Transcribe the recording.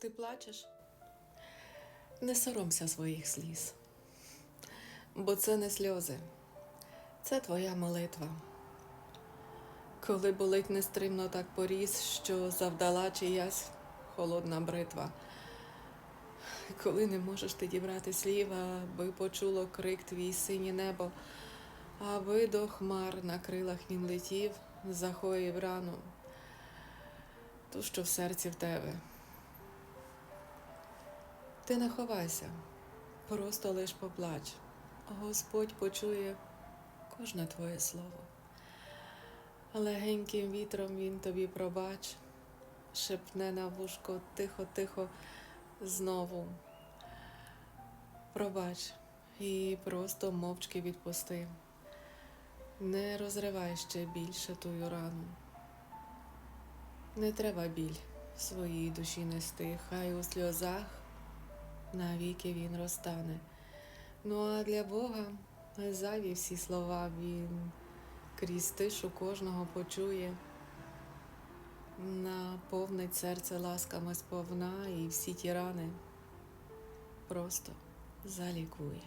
Ти плачеш? Не соромся своїх сліз, бо це не сльози, це твоя молитва. Коли болить нестримно так поріс, що завдала чиясь холодна бритва. Коли не можеш ти дібрати слів, аби почуло крик твій синє небо, аби до хмар на крилах він летів, захоїв рану, ту, що в серці в тебе. Ти не ховайся, просто лиш поплач. Господь почує кожне твоє слово. Легеньким вітром він тобі пробач, шепне на вушко тихо-тихо знову. Пробач і просто мовчки відпусти. Не розривай ще більше тую рану. Не треба біль своїй душі нести, хай у сльозах навіки він розтане. Ну а для Бога зайві всі слова він крізь тишу кожного почує, наповнить серце ласками сповна і всі ті рани просто залікує.